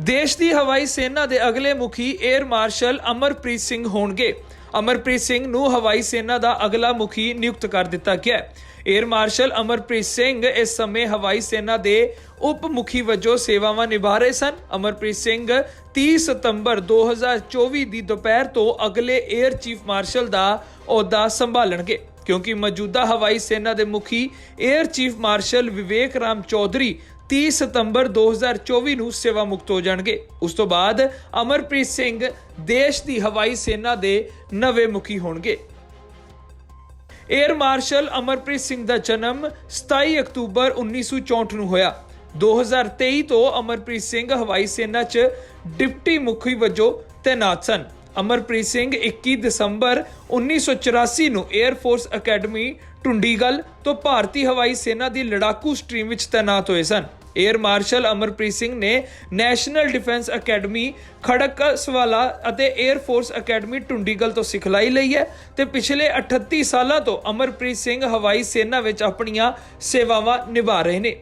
ਦੇਸ਼ ਦੀ ਹਵਾਈ ਸੈਨਾ ਦੇ ਅਗਲੇ ਮੁਖੀ 에ਅਰ ਮਾਰਸ਼ਲ ਅਮਰਪ੍ਰੀਤ ਸਿੰਘ ਹੋਣਗੇ। ਅਮਰਪ੍ਰੀਤ ਸਿੰਘ ਨੂੰ ਹਵਾਈ ਸੈਨਾ ਦਾ ਅਗਲਾ ਮੁਖੀ ਨਿਯੁਕਤ ਕਰ ਦਿੱਤਾ ਗਿਆ। ਹੈ 에ਅਰ ਮਾਰਸ਼ਲ ਅਮਰਪ੍ਰੀਤ ਸਿੰਘ ਇਸ ਸਮੇਂ ਹਵਾਈ ਸੈਨਾ ਦੇ ਉਪ ਮੁਖੀ ਵਜੋਂ ਸੇਵਾਵਾਂ ਨਿਭਾ ਰਹੇ ਸਨ। ਅਮਰਪ੍ਰੀਤ ਸਿੰਘ 30 ਸਤੰਬਰ 2024 ਦੀ ਦੁਪਹਿਰ ਤੋਂ ਅਗਲੇ 에ਅਰ ਚੀਫ ਮਾਰਸ਼ਲ ਦਾ ਅਹੁਦਾ ਸੰਭਾਲਣਗੇ, ਕਿਉਂਕਿ ਮੌਜੂਦਾ ਹਵਾਈ ਸੈਨਾ ਦੇ ਮੁਖੀ air chief marshal Vivek Ram Chaudhary 30 ਸਤੰਬਰ 2024 ਨੂੰ ਸੇਵਾ ਮੁਕਤ ਹੋ ਜਾਣਗੇ। ਉਸ ਤੋਂ ਬਾਅਦ ਅਮਰਪ੍ਰੀਤ ਸਿੰਘ ਦੇਸ਼ ਦੀ ਹਵਾਈ ਸੈਨਾ ਦੇ ਨਵੇਂ ਮੁਖੀ ਹੋਣਗੇ। 에ਅਰ ਮਾਰਸ਼ਲ ਅਮਰਪ੍ਰੀਤ ਸਿੰਘ ਦਾ ਜਨਮ 27 ਅਕਤੂਬਰ 1964 ਨੂੰ ਹੋਇਆ। 2023 ਤੋਂ ਅਮਰਪ੍ਰੀਤ ਸਿੰਘ ਹਵਾਈ ਸੈਨਾ 'ਚ ਡਿਪਟੀ ਮੁਖੀ ਵਜੋਂ ਤੈਨਾਤ ਸਨ। ਅਮਰਪ੍ਰੀਤ ਸਿੰਘ 21 ਦਸੰਬਰ 1984 ਨੂੰ 에ਅਰ ਫੋਰਸ ਅਕੈਡਮੀ ਟੁੰਡੀਗਲ ਤੋਂ ਭਾਰਤੀ ਹਵਾਈ ਸੈਨਾ ਦੀ ਲੜਾਕੂ ਸਟ੍ਰੀਮ ਵਿੱਚ ਤਾਇਨਾਤ ਹੋਏ ਸਨ। 에ਅਰ ਮਾਰਸ਼ਲ ਅਮਰਪ੍ਰੀਤ ਸਿੰਘ ਨੇ ਨੈਸ਼ਨਲ ਡਿਫੈਂਸ ਅਕੈਡਮੀ ਖੜਕਸਵਾਲਾ ਅਤੇ 에ਅਰ ਫੋਰਸ ਅਕੈਡਮੀ ਟੁੰਡੀਗਲ ਤੋਂ ਸਿਖਲਾਈ ਲਈ ਹੈ ਤੇ ਪਿਛਲੇ 38 ਸਾਲਾਂ ਤੋਂ ਅਮਰਪ੍ਰੀਤ ਸਿੰਘ ਹਵਾਈ ਸੈਨਾ ਵਿੱਚ ਆਪਣੀਆਂ ਸੇਵਾਵਾਂ ਨਿਭਾ ਰਹੇ ਨੇ।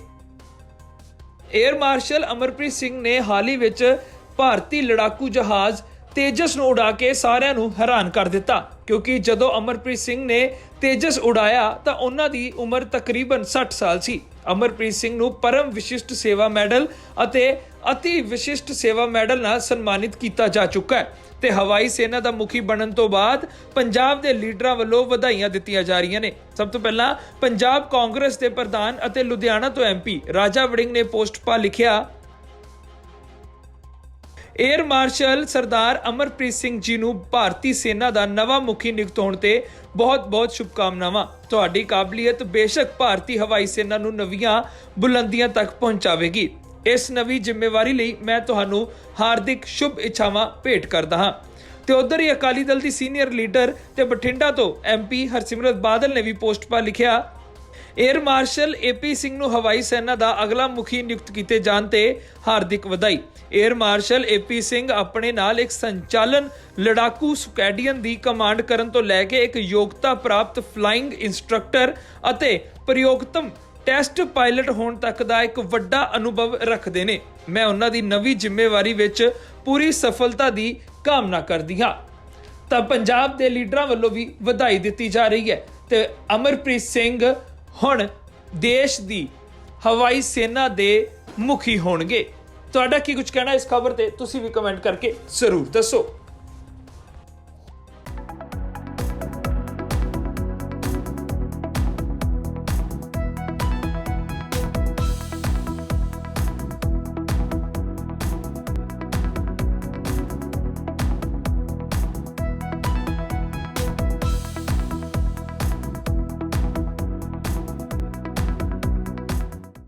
에ਅਰ ਮਾਰਸ਼ਲ ਅਮਰਪ੍ਰੀਤ ਸਿੰਘ ਨੇ ਹਾਲ ਹੀ ਵਿੱਚ ਭਾਰਤੀ ਲੜਾਕੂ ਜਹਾਜ਼ ਤੇਜਸ ਨੂੰ ਉਡਾ ਕੇ ਸਾਰਿਆਂ ਨੂੰ ਹੈਰਾਨ ਕਰ ਦਿੱਤਾ, ਕਿਉਂਕਿ ਜਦੋਂ ਅਮਰਪ੍ਰੀਤ ਸਿੰਘ ਨੇ ਤੇਜਸ ਉਡਾਇਆ ਤਾਂ ਉਹਨਾਂ ਦੀ ਉਮਰ ਤਕਰੀਬਨ 60 ਸਾਲ ਸੀ। ਅਮਰਪ੍ਰੀਤ ਸਿੰਘ ਨੂੰ ਪਰਮ ਵਿਸ਼ਿਸ਼ਟ ਸੇਵਾ ਮੈਡਲ ਅਤੇ ਅਤੀ ਵਿਸ਼ਿਸ਼ਟ ਸੇਵਾ ਮੈਡਲ ਨਾਲ ਸਨਮਾਨਿਤ ਕੀਤਾ ਜਾ ਚੁੱਕਾ ਹੈ ਤੇ ਹਵਾਈ ਸੈਨਾ ਦਾ ਮੁਖੀ ਬਣਨ ਤੋਂ ਬਾਅਦ ਪੰਜਾਬ ਦੇ ਲੀਡਰਾਂ ਵੱਲੋਂ ਵਧਾਈਆਂ ਦਿੱਤੀਆਂ ਜਾ ਰਹੀਆਂ ਨੇ। ਸਭ ਤੋਂ ਪਹਿਲਾਂ ਪੰਜਾਬ ਕਾਂਗਰਸ ਦੇ ਪ੍ਰਧਾਨ ਅਤੇ ਲੁਧਿਆਣਾ ਤੋਂ ਐਮਪੀ ਰਾਜਾ ਵੜਿੰਗ ਨੇ ਪੋਸਟ ਪਾ ਲਿਖਿਆ 에ਅਰ ਮਾਰਸ਼ਲ ਸਰਦਾਰ ਅਮਰਪ੍ਰੀਤ ਸਿੰਘ ਜੀ ਨੂੰ ਭਾਰਤੀ ਸੈਨਾ ਦਾ ਨਵਾਂ ਮੁਖੀ ਨਿਯੁਕਤ ਹੋਣ ਤੇ ਬਹੁਤ-ਬਹੁਤ ਸ਼ੁਭਕਾਮਨਾਵਾਂ। ਤੁਹਾਡੀ ਕਾਬਲੀਅਤ ਬੇਸ਼ੱਕ ਭਾਰਤੀ ਹਵਾਈ ਸੈਨਾ ਨੂੰ ਨਵੀਆਂ ਬੁਲੰਦੀਆਂ ਤੱਕ ਪਹੁੰਚਾਵੇਗੀ। ਇਸ ਨਵੀਂ ਜ਼ਿੰਮੇਵਾਰੀ ਲਈ ਮੈਂ ਤੁਹਾਨੂੰ ਹਾਰਦਿਕ ਸ਼ੁਭ ਇੱਛਾਵਾਂ ਭੇਟ ਕਰਦਾ ਹਾਂ। ਤੇ ਉਧਰ ਹੀ ਅਕਾਲੀ ਦਲ ਦੀ ਸੀਨੀਅਰ ਲੀਡਰ ਤੇ ਬਠਿੰਡਾ ਤੋਂ ਐਮਪੀ ਹਰਸਿਮਰਤ ਬਾਦਲ ਨੇ ਵੀ ਪੋਸਟ ਪਾ ਲਿਖਿਆ 에ਅਰ ਮਾਰਸ਼ਲ ਏਪੀ ਸਿੰਘ ਨੂੰ ਹਵਾਈ ਸੈਨਾ ਦਾ ਅਗਲਾ ਮੁਖੀ ਨਿਯੁਕਤ ਕੀਤੇ ਜਾਣ ਤੇ ਹਾਰਦਿਕ ਵਧਾਈ। 에ਅਰ ਮਾਰਸ਼ਲ ਏਪੀ ਸਿੰਘ ਆਪਣੇ ਨਾਲ ਇੱਕ ਸੰਚਾਲਨ ਲੜਾਕੂ ਸਕੁਐਡੀਅਨ ਦੀ ਕਮਾਂਡ ਕਰਨ ਤੋਂ ਲੈ ਕੇ ਇੱਕ ਯੋਗਤਾ ਪ੍ਰਾਪਤ ਫਲਾਈਂਗ ਇੰਸਟ੍ਰਕਟਰ ਅਤੇ ਪ੍ਰਯੋਗਤਮ ਟੈਸਟ ਪਾਇਲਟ ਹੋਣ ਤੱਕ ਦਾ ਇੱਕ ਵੱਡਾ ਅਨੁਭਵ ਰੱਖਦੇ ਨੇ। ਮੈਂ ਉਹਨਾਂ ਦੀ ਨਵੀਂ ਜ਼ਿੰਮੇਵਾਰੀ ਵਿੱਚ ਪੂਰੀ ਸਫਲਤਾ ਦੀ ਕਾਮਨਾ ਕਰਦੀ ਹਾਂ। ਤਾਂ ਪੰਜਾਬ ਦੇ ਲੀਡਰਾਂ ਵੱਲੋਂ ਵੀ ਵਧਾਈ ਦਿੱਤੀ ਜਾ ਰਹੀ ਹੈ ਤੇ ਅਮਰਪ੍ਰੀਤ ਸਿੰਘ ਹੁਣ ਦੇਸ਼ ਦੀ ਹਵਾਈ ਸੈਨਾ ਦੇ ਮੁਖੀ ਹੋਣਗੇ। ਤੁਹਾਡਾ ਕੀ ਕੁਝ ਕਹਿਣਾ ਇਸ ਖਬਰ ਤੇ? ਤੁਸੀਂ ਵੀ ਕਮੈਂਟ ਕਰਕੇ ਜ਼ਰੂਰ ਦੱਸੋ।